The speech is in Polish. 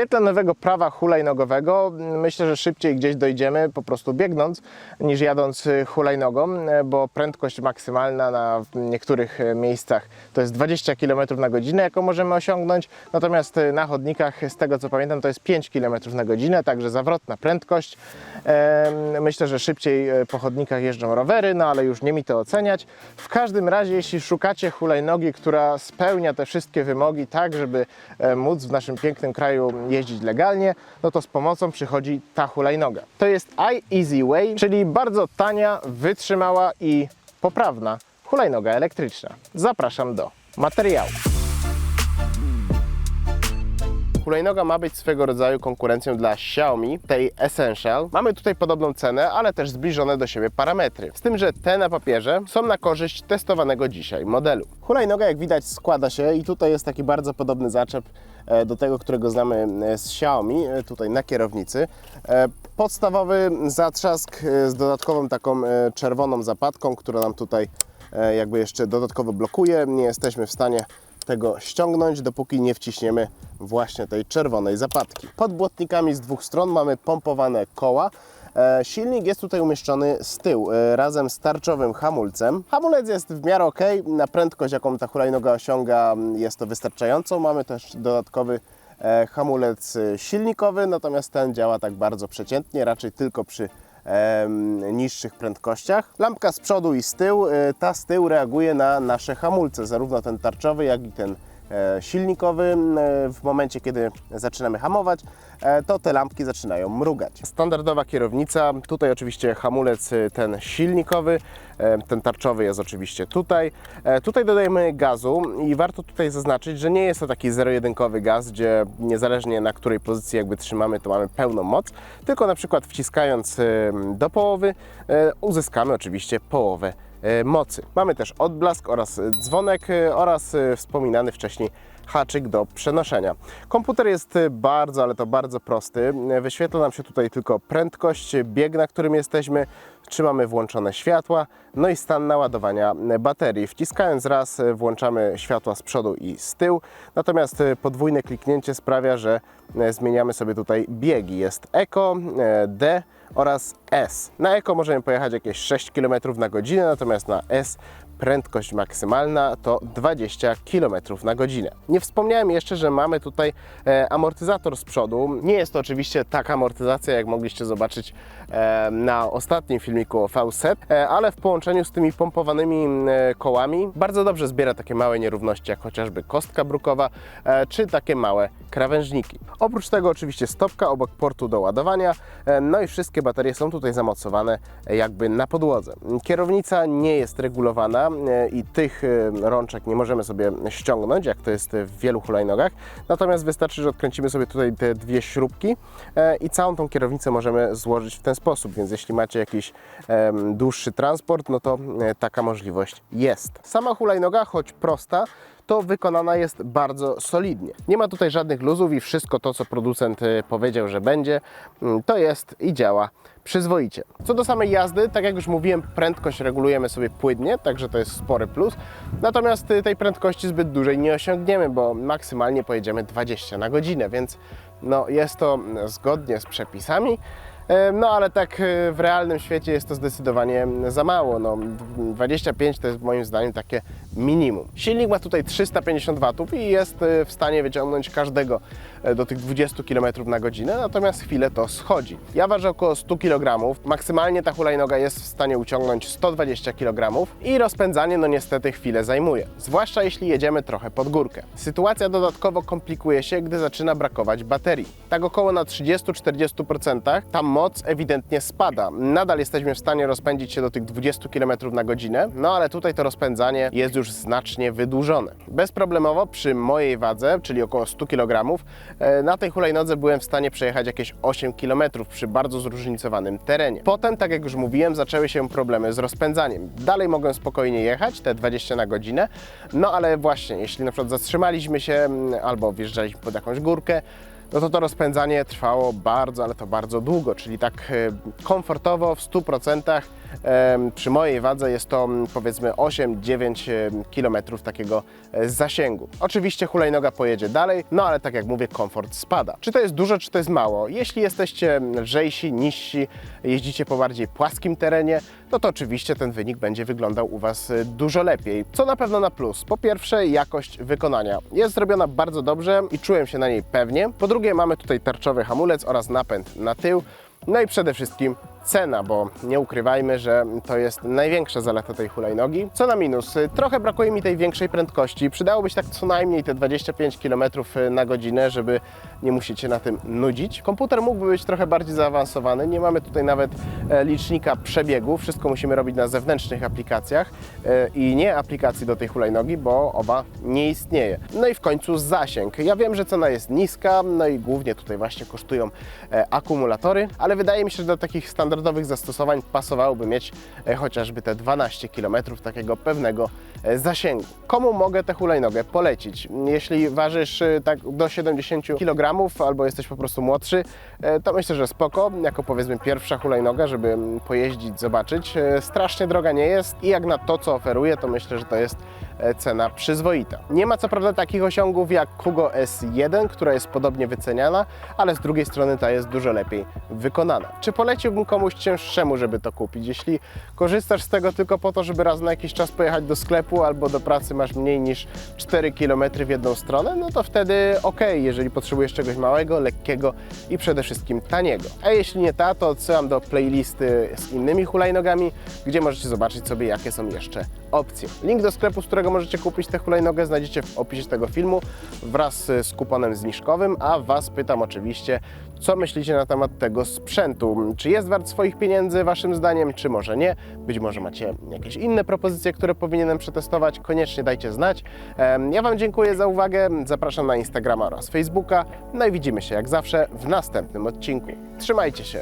świetle nowego prawa hulajnogowego myślę, że szybciej gdzieś dojdziemy po prostu biegnąc niż jadąc y, hulajnogą, e, bo prędkość maksymalna na niektórych e, miejscach to jest 20 km na godzinę, jaką możemy osiągnąć, natomiast e, na chodnikach z tego co pamiętam to jest 5 km na godzinę, także zawrotna prędkość. Myślę, że szybciej e, po chodnikach jeżdżą rowery, no ale już nie mi to oceniać. W każdym razie, jeśli szukacie hulajnogi, która spełnia te wszystkie wymogi, tak żeby móc w naszym pięknym kraju jeździć legalnie, no to z pomocą przychodzi ta hulajnoga. To jest iEasy Way, czyli bardzo tania, wytrzymała i poprawna hulajnoga elektryczna. Zapraszam do materiału. Hulajnoga ma być swego rodzaju konkurencją dla Xiaomi, tej Essential. Mamy tutaj podobną cenę, ale też zbliżone do siebie parametry. Z tym, że te na papierze są na korzyść testowanego dzisiaj modelu. Hulajnoga, jak widać, składa się i tutaj jest taki bardzo podobny zaczep do tego, którego znamy e, z Xiaomi, e, tutaj na kierownicy. E, Podstawowy zatrzask e, z dodatkową taką e, czerwoną zapadką, która nam tutaj e, jakby jeszcze dodatkowo blokuje. Nie jesteśmy w stanie tego ściągnąć, dopóki nie wciśniemy właśnie tej czerwonej zapadki. Pod błotnikami z dwóch stron mamy pompowane koła. E, Silnik jest tutaj umieszczony z tyłu, e, razem z tarczowym hamulcem. Hamulec jest w miarę ok, na prędkość jaką ta hulajnoga osiąga jest to wystarczająco. Mamy też dodatkowy e, hamulec silnikowy, natomiast ten działa tak bardzo przeciętnie, raczej tylko przy niższych prędkościach. Lampka z przodu i z tyłu, ta z tyłu reaguje na nasze hamulce, zarówno ten tarczowy, jak i ten silnikowy. E, W momencie, kiedy zaczynamy hamować, e, to te lampki zaczynają mrugać. Standardowa kierownica, tutaj oczywiście hamulec e, ten silnikowy, e, ten tarczowy jest oczywiście tutaj. E, Tutaj dodajemy gazu i warto tutaj zaznaczyć, że nie jest to taki zero-jedynkowy gaz, gdzie niezależnie na której pozycji jakby trzymamy, to mamy pełną moc, tylko na przykład wciskając e, do połowy e, uzyskamy oczywiście połowę e, mocy. Mamy też odblask oraz e, dzwonek e, oraz e, wspominany wcześniej haczyk do przenoszenia. Komputer jest e, bardzo, ale to bardzo prosty. E, Wyświetla nam się tutaj tylko prędkość, bieg, na którym jesteśmy, trzymamy włączone światła, no i stan naładowania baterii. Wciskając raz włączamy światła z przodu i z tyłu, natomiast e, podwójne kliknięcie sprawia, że e, zmieniamy sobie tutaj biegi. Jest Eco, e, D oraz S. Na Eco możemy pojechać jakieś 6 km na godzinę, natomiast na S prędkość maksymalna to 20 km na godzinę. Nie wspomniałem jeszcze, że mamy tutaj e, amortyzator z przodu. Nie jest to oczywiście taka amortyzacja, jak mogliście zobaczyć e, na ostatnim filmiku o VSET, e, ale w połączeniu z tymi pompowanymi kołami bardzo dobrze zbiera takie małe nierówności, jak chociażby kostka brukowa, czy takie małe krawężniki. Oprócz tego oczywiście stopka obok portu do ładowania, no i wszystkie baterie są tutaj zamocowane jakby na podłodze. Kierownica nie jest regulowana e, i tych e, rączek nie możemy sobie ściągnąć, jak to jest w wielu hulajnogach, natomiast wystarczy, że odkręcimy sobie tutaj te dwie śrubki e, i całą tą kierownicę możemy złożyć w ten sposób, więc jeśli macie jakiś dłuższy transport, no to taka możliwość jest. Sama hulajnoga, choć prosta, to wykonana jest bardzo solidnie. Nie ma tutaj żadnych luzów i wszystko to, co producent y, powiedział, że będzie, mm, to jest i działa przyzwoicie. Co do samej jazdy, tak jak już mówiłem, prędkość regulujemy sobie płynnie, także to jest spory plus. Natomiast y, tej prędkości zbyt dużej nie osiągniemy, bo maksymalnie pojedziemy 20 na godzinę, więc no, jest to zgodnie z przepisami. No ale tak e, w realnym świecie jest to zdecydowanie za mało. No, 25 to jest moim zdaniem takie minimum. Silnik ma tutaj 350 W i jest e, w stanie wyciągnąć każdego e, do tych 20 km na godzinę, natomiast chwilę to schodzi. Ja ważę około 100 kg, maksymalnie ta hulajnoga jest w stanie uciągnąć 120 kg i rozpędzanie no niestety chwilę zajmuje, zwłaszcza jeśli jedziemy trochę pod górkę. Sytuacja dodatkowo komplikuje się, gdy zaczyna brakować baterii. Tak około na 30-40% ta moc ewidentnie spada. Nadal jesteśmy w stanie rozpędzić się do tych 20 km na godzinę, no ale tutaj to rozpędzanie jest już znacznie wydłużone. Bezproblemowo przy mojej wadze, czyli około 100 kg, e, na tej hulajnodze byłem w stanie przejechać jakieś 8 km przy bardzo zróżnicowanym terenie. Potem, tak jak już mówiłem, zaczęły się problemy z rozpędzaniem. Dalej mogłem spokojnie jechać, te 20 na godzinę, no ale właśnie, jeśli na przykład zatrzymaliśmy się mm, albo wjeżdżaliśmy pod jakąś górkę, no to to rozpędzanie trwało bardzo, ale to bardzo długo, czyli tak e, komfortowo w 100%. em, Przy mojej wadze jest to mm, powiedzmy 8-9 km takiego e, zasięgu. Oczywiście hulajnoga pojedzie dalej, no ale tak jak mówię, komfort spada. Czy to jest dużo, czy to jest mało? Jeśli jesteście lżejsi, niżsi, jeździcie po bardziej płaskim terenie, no to oczywiście ten wynik będzie wyglądał u Was e, dużo lepiej. Co na pewno na plus. Po pierwsze, jakość wykonania. Jest zrobiona bardzo dobrze i czułem się na niej pewnie. Po drugie, mamy tutaj tarczowy hamulec oraz napęd na tył. No i przede wszystkim cena, bo nie ukrywajmy, że to jest największa zaleta tej hulajnogi. Co na minus, trochę brakuje mi tej większej prędkości. Przydałoby się tak co najmniej te 25 km na godzinę, żeby nie musieć się na tym nudzić. Komputer mógłby być trochę bardziej zaawansowany. Nie mamy tutaj nawet e, licznika przebiegu. Wszystko musimy robić na zewnętrznych aplikacjach e, i nie aplikacji do tej hulajnogi, bo oba nie istnieje. No i w końcu zasięg. Ja wiem, że cena jest niska, no i głównie tutaj właśnie kosztują e, akumulatory, ale wydaje mi się, że do takich standardowych zastosowań pasowałoby mieć e, chociażby te 12 km takiego pewnego zasięgu. Komu mogę tę hulajnogę polecić? Jeśli ważysz e, tak do 70 kg albo jesteś po prostu młodszy, e, to myślę, że spoko, jako powiedzmy pierwsza hulajnoga, żeby pojeździć, zobaczyć. E, Strasznie droga nie jest i jak na to, co oferuje, to myślę, że to jest e, cena przyzwoita. Nie ma co prawda takich osiągów jak Kugo S1, która jest podobnie wyceniana, ale z drugiej strony ta jest dużo lepiej wykonana. Czy poleciłbym komuś cięższemu, żeby to kupić? Jeśli korzystasz z tego tylko po to, żeby raz na jakiś czas pojechać do sklepu albo do pracy masz mniej niż 4 km w jedną stronę, no to wtedy ok, jeżeli potrzebujesz czegoś małego, lekkiego i przede wszystkim taniego. A jeśli nie ta, to odsyłam do playlisty z innymi hulajnogami, gdzie możecie zobaczyć sobie, jakie są jeszcze opcje. Link do sklepu, z którego możecie kupić tę hulajnogę, znajdziecie w opisie tego filmu wraz z kuponem zniżkowym, a Was pytam oczywiście, co myślicie na temat tego sprzętu? Czy jest wart swoich pieniędzy Waszym zdaniem, czy może nie? Być może macie jakieś inne propozycje, które powinienem przetestować? Koniecznie dajcie znać. Ja Wam dziękuję za uwagę, zapraszam na Instagrama oraz Facebooka, no i widzimy się jak zawsze w następnym odcinku. Trzymajcie się!